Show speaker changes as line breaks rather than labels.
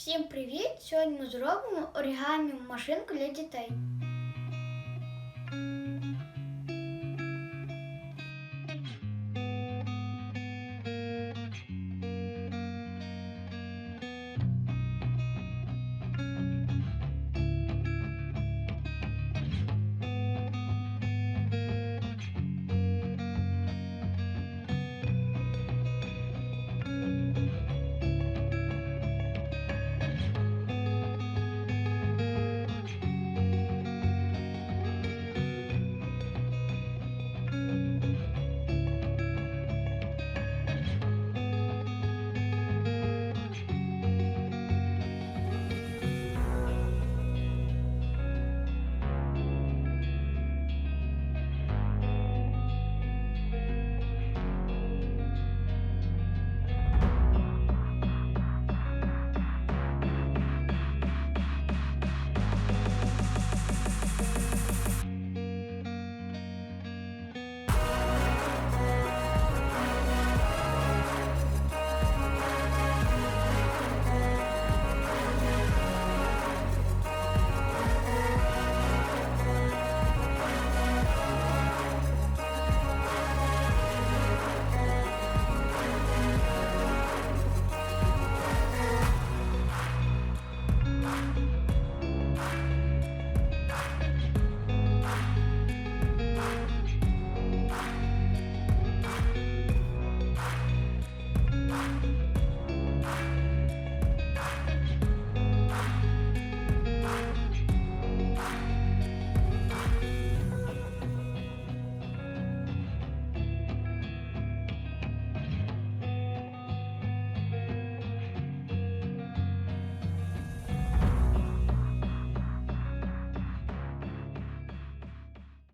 Всім привіт! Сьогодні ми зробимо оригамі машинку для дітей.